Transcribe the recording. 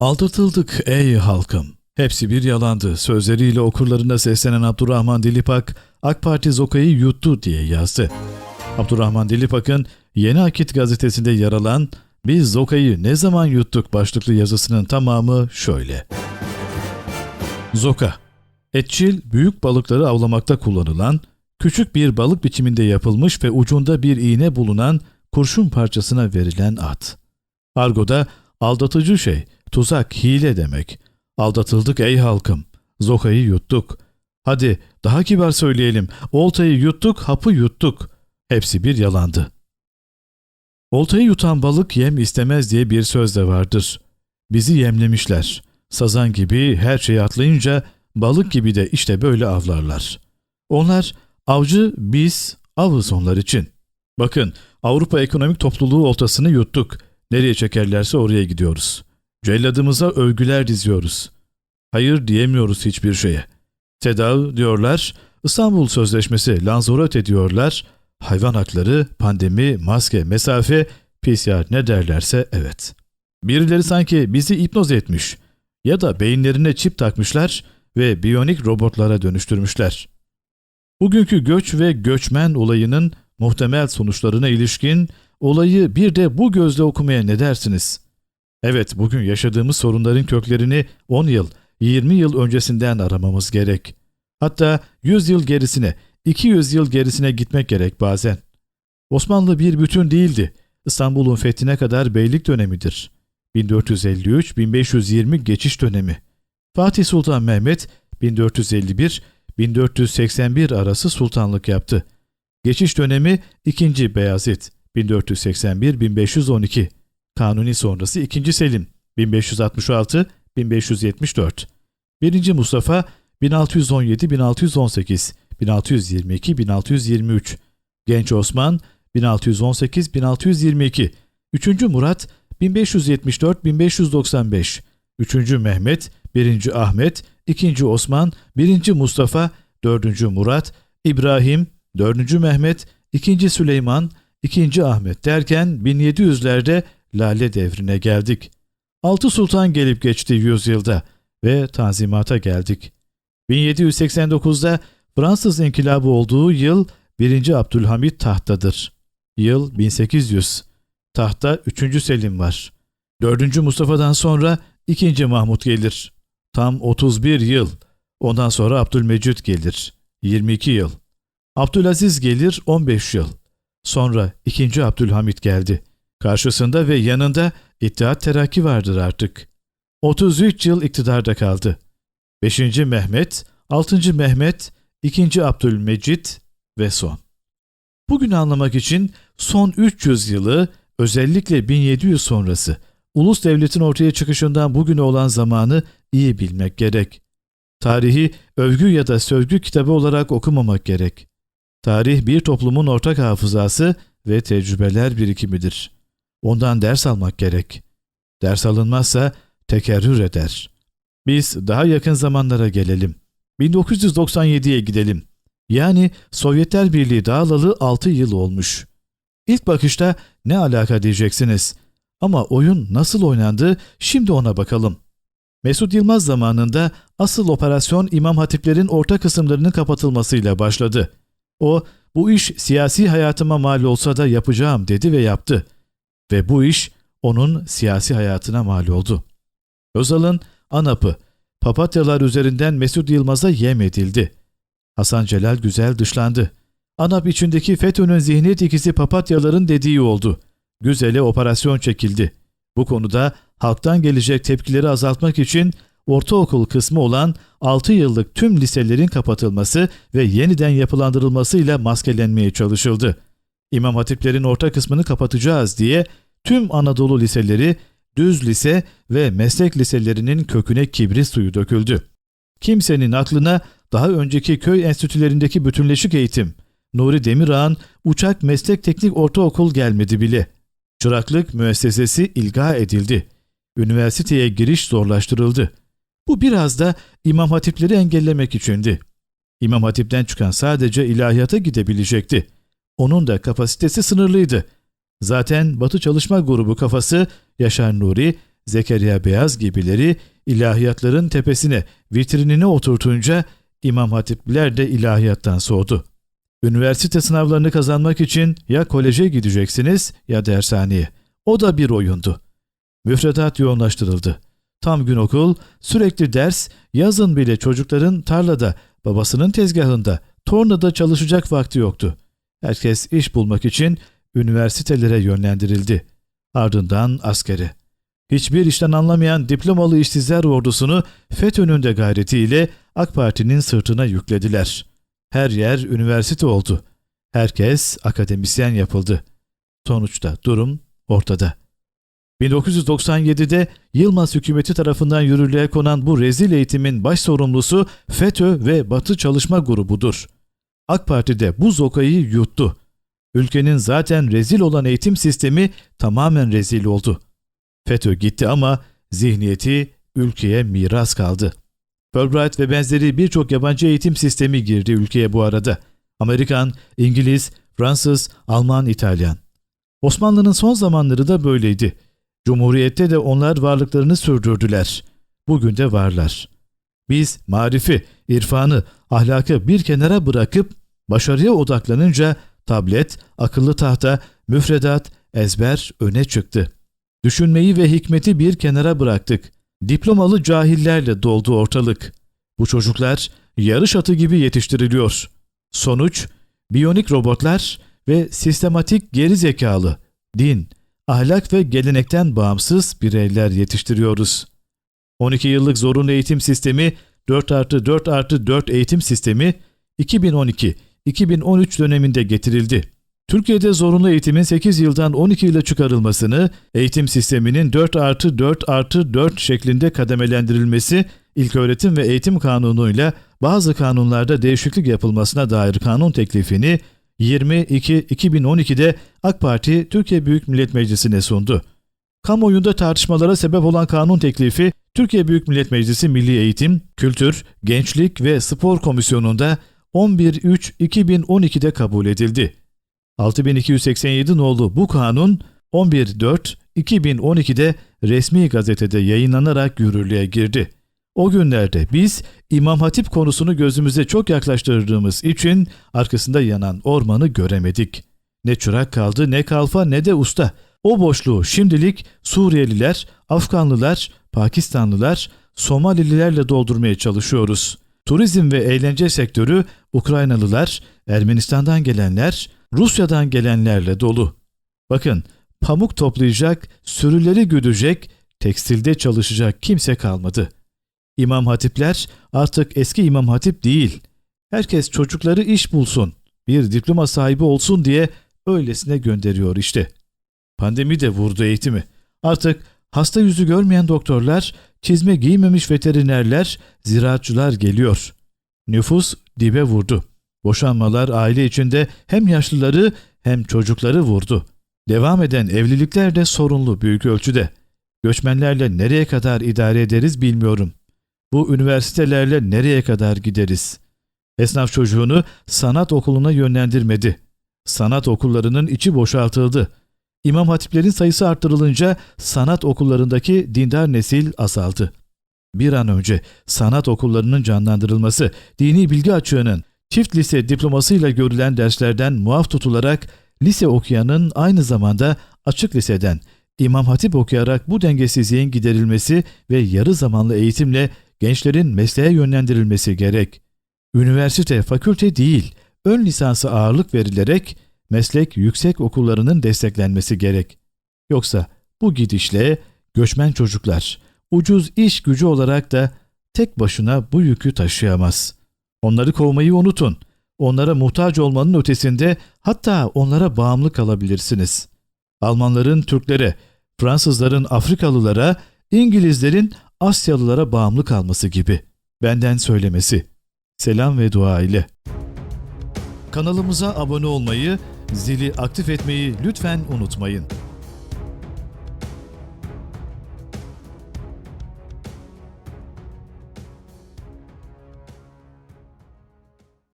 Aldatıldık ey halkım. Hepsi bir yalandı. Sözleriyle okurlarına seslenen Abdurrahman Dilipak, AK Parti Zoka'yı yuttu diye yazdı. Abdurrahman Dilipak'ın Yeni Akit gazetesinde yer alan Biz Zoka'yı ne zaman yuttuk başlıklı yazısının tamamı şöyle. Zoka Etçil, büyük balıkları avlamakta kullanılan, küçük bir balık biçiminde yapılmış ve ucunda bir iğne bulunan kurşun parçasına verilen at. Argo'da aldatıcı şey, tuzak, hile demek. Aldatıldık ey halkım. Zoka'yı yuttuk. Hadi daha kibar söyleyelim. Oltayı yuttuk, hapı yuttuk. Hepsi bir yalandı. Oltayı yutan balık yem istemez diye bir söz de vardır. Bizi yemlemişler. Sazan gibi her şeyi atlayınca balık gibi de işte böyle avlarlar. Onlar avcı, biz avız onlar için. Bakın Avrupa Ekonomik Topluluğu oltasını yuttuk. Nereye çekerlerse oraya gidiyoruz. Celladımıza övgüler diziyoruz. Hayır diyemiyoruz hiçbir şeye. Tedavi diyorlar, İstanbul Sözleşmesi Lanzarote diyorlar, hayvan hakları, pandemi, maske, mesafe, PCR ne derlerse evet. Birileri sanki bizi hipnoz etmiş ya da beyinlerine çip takmışlar ve biyonik robotlara dönüştürmüşler. Bugünkü göç ve göçmen olayının muhtemel sonuçlarına ilişkin olayı bir de bu gözle okumaya ne dersiniz? Evet, bugün yaşadığımız sorunların köklerini 10 yıl, 20 yıl öncesinden aramamız gerek. Hatta 100 yıl gerisine, 200 yıl gerisine gitmek gerek bazen. Osmanlı bir bütün değildi. İstanbul'un fethine kadar beylik dönemidir. 1453-1520 geçiş dönemi. Fatih Sultan Mehmet 1451-1481 arası sultanlık yaptı. Geçiş dönemi 2. Beyazıt 1481-1512. Kanuni sonrası 2. Selim 1566-1574. 1. Mustafa 1617-1618, 1622-1623. Genç Osman 1618-1622. 3. Murat 1574-1595. 3. Mehmet, 1. Ahmet, 2. Osman, 1. Mustafa, 4. Murat, İbrahim, 4. Mehmet, 2. Süleyman, 2. Ahmet derken 1700'lerde Lale devrine geldik. Altı sultan gelip geçti yüzyılda ve tanzimata geldik. 1789'da Fransız inkılabı olduğu yıl 1. Abdülhamit tahtadır. Yıl 1800. Tahta 3. Selim var. 4. Mustafa'dan sonra 2. Mahmut gelir. Tam 31 yıl. Ondan sonra Abdülmecid gelir. 22 yıl. Abdülaziz gelir 15 yıl. Sonra 2. Abdülhamit geldi. Karşısında ve yanında İttihat Terakki vardır artık. 33 yıl iktidarda kaldı. 5. Mehmet, 6. Mehmet, 2. Abdülmecid ve son. Bugün anlamak için son 300 yılı özellikle 1700 sonrası ulus devletin ortaya çıkışından bugüne olan zamanı iyi bilmek gerek. Tarihi övgü ya da sövgü kitabı olarak okumamak gerek. Tarih bir toplumun ortak hafızası ve tecrübeler birikimidir. Ondan ders almak gerek. Ders alınmazsa tekerrür eder. Biz daha yakın zamanlara gelelim. 1997'ye gidelim. Yani Sovyetler Birliği dağılalı 6 yıl olmuş. İlk bakışta ne alaka diyeceksiniz. Ama oyun nasıl oynandı şimdi ona bakalım. Mesut Yılmaz zamanında asıl operasyon İmam Hatiplerin orta kısımlarının kapatılmasıyla başladı. O, bu iş siyasi hayatıma mal olsa da yapacağım dedi ve yaptı. Ve bu iş onun siyasi hayatına mal oldu. Özal'ın ANAP'ı, papatyalar üzerinden Mesut Yılmaz'a yem edildi. Hasan Celal Güzel dışlandı. ANAP içindeki FETÖ'nün zihniyet ikisi papatyaların dediği oldu. Güzel'e operasyon çekildi. Bu konuda halktan gelecek tepkileri azaltmak için ortaokul kısmı olan 6 yıllık tüm liselerin kapatılması ve yeniden yapılandırılmasıyla maskelenmeye çalışıldı. İmam Hatiplerin orta kısmını kapatacağız diye tüm Anadolu liseleri, düz lise ve meslek liselerinin köküne kibrit suyu döküldü. Kimsenin aklına daha önceki köy enstitülerindeki bütünleşik eğitim, Nuri Demirağ'ın Uçak Meslek Teknik Ortaokul gelmedi bile. Çıraklık müessesesi ilga edildi. Üniversiteye giriş zorlaştırıldı. Bu biraz da İmam Hatipleri engellemek içindi. İmam Hatip'ten çıkan sadece ilahiyata gidebilecekti. Onun da kapasitesi sınırlıydı. Zaten Batı Çalışma Grubu kafası Yaşar Nuri, Zekeriya Beyaz gibileri ilahiyatların tepesine vitrinine oturtunca İmam Hatipliler de ilahiyattan soğudu. Üniversite sınavlarını kazanmak için ya koleje gideceksiniz ya dershaneye. O da bir oyundu. Müfredat yoğunlaştırıldı. Tam gün okul, sürekli ders, yazın bile çocukların tarlada, babasının tezgahında, tornada çalışacak vakti yoktu. Herkes iş bulmak için üniversitelere yönlendirildi. Ardından askere. Hiçbir işten anlamayan diplomalı işsizler ordusunu FETÖ'nün de gayretiyle AK Parti'nin sırtına yüklediler. Her yer üniversite oldu. Herkes akademisyen yapıldı. Sonuçta durum ortada. 1997'de Yılmaz hükümeti tarafından yürürlüğe konan bu rezil eğitimin baş sorumlusu FETÖ ve Batı Çalışma Grubu'dur. AK Parti de bu zokayı yuttu. Ülkenin zaten rezil olan eğitim sistemi tamamen rezil oldu. FETÖ gitti ama zihniyeti ülkeye miras kaldı. Fulbright ve benzeri birçok yabancı eğitim sistemi girdi ülkeye bu arada. Amerikan, İngiliz, Fransız, Alman, İtalyan. Osmanlı'nın son zamanları da böyleydi. Cumhuriyette de onlar varlıklarını sürdürdüler. Bugün de varlar. Biz marifi, irfanı, ahlakı bir kenara bırakıp başarıya odaklanınca tablet, akıllı tahta, müfredat, ezber öne çıktı. Düşünmeyi ve hikmeti bir kenara bıraktık. Diplomalı cahillerle doldu ortalık. Bu çocuklar yarış atı gibi yetiştiriliyor. Sonuç, biyonik robotlar ve sistematik geri zekalı, din, ahlak ve gelenekten bağımsız bireyler yetiştiriyoruz. 12 yıllık zorunlu eğitim sistemi 4 artı 4 artı 4 eğitim sistemi 2012-2013 döneminde getirildi. Türkiye'de zorunlu eğitimin 8 yıldan 12 yıla çıkarılmasını, eğitim sisteminin 4 artı 4 artı 4 şeklinde kademelendirilmesi, İlköğretim ve Eğitim Kanunu'yla bazı kanunlarda değişiklik yapılmasına dair kanun teklifini 22-2012'de AK Parti Türkiye Büyük Millet Meclisi'ne sundu. Kamuoyunda tartışmalara sebep olan kanun teklifi Türkiye Büyük Millet Meclisi Milli Eğitim, Kültür, Gençlik ve Spor Komisyonu'nda 11.3.2012'de kabul edildi. 6287 nolu bu kanun 11.4.2012'de resmi gazetede yayınlanarak yürürlüğe girdi. O günlerde biz İmam Hatip konusunu gözümüze çok yaklaştırdığımız için arkasında yanan ormanı göremedik. Ne çırak kaldı ne kalfa ne de usta. O boşluğu şimdilik Suriyeliler, Afganlılar, Pakistanlılar, Somalililerle doldurmaya çalışıyoruz. Turizm ve eğlence sektörü Ukraynalılar, Ermenistan'dan gelenler, Rusya'dan gelenlerle dolu. Bakın, pamuk toplayacak, sürüleri güdecek, tekstilde çalışacak kimse kalmadı. İmam hatipler artık eski imam hatip değil. Herkes çocukları iş bulsun, bir diploma sahibi olsun diye öylesine gönderiyor işte. Pandemi de vurdu eğitimi. Artık hasta yüzü görmeyen doktorlar, çizme giymemiş veterinerler, ziraatçılar geliyor. Nüfus dibe vurdu. Boşanmalar aile içinde hem yaşlıları hem çocukları vurdu. Devam eden evlilikler de sorunlu büyük ölçüde. Göçmenlerle nereye kadar idare ederiz bilmiyorum. Bu üniversitelerle nereye kadar gideriz? Esnaf çocuğunu sanat okuluna yönlendirmedi. Sanat okullarının içi boşaltıldı. İmam hatiplerin sayısı arttırılınca sanat okullarındaki dindar nesil azaldı. Bir an önce sanat okullarının canlandırılması, dini bilgi açığının, çift lise diplomasıyla görülen derslerden muaf tutularak lise okuyanın aynı zamanda açık liseden İmam Hatip okuyarak bu dengesizliğin giderilmesi ve yarı zamanlı eğitimle gençlerin mesleğe yönlendirilmesi gerek. Üniversite, fakülte değil, ön lisansı ağırlık verilerek meslek yüksek okullarının desteklenmesi gerek. Yoksa bu gidişle göçmen çocuklar ucuz iş gücü olarak da tek başına bu yükü taşıyamaz. Onları kovmayı unutun. Onlara muhtaç olmanın ötesinde hatta onlara bağımlı kalabilirsiniz. Almanların Türklere, Fransızların Afrikalılara, İngilizlerin Asyalılara bağımlı kalması gibi. Benden söylemesi. Selam ve dua ile. Kanalımıza abone olmayı, zili aktif etmeyi lütfen unutmayın.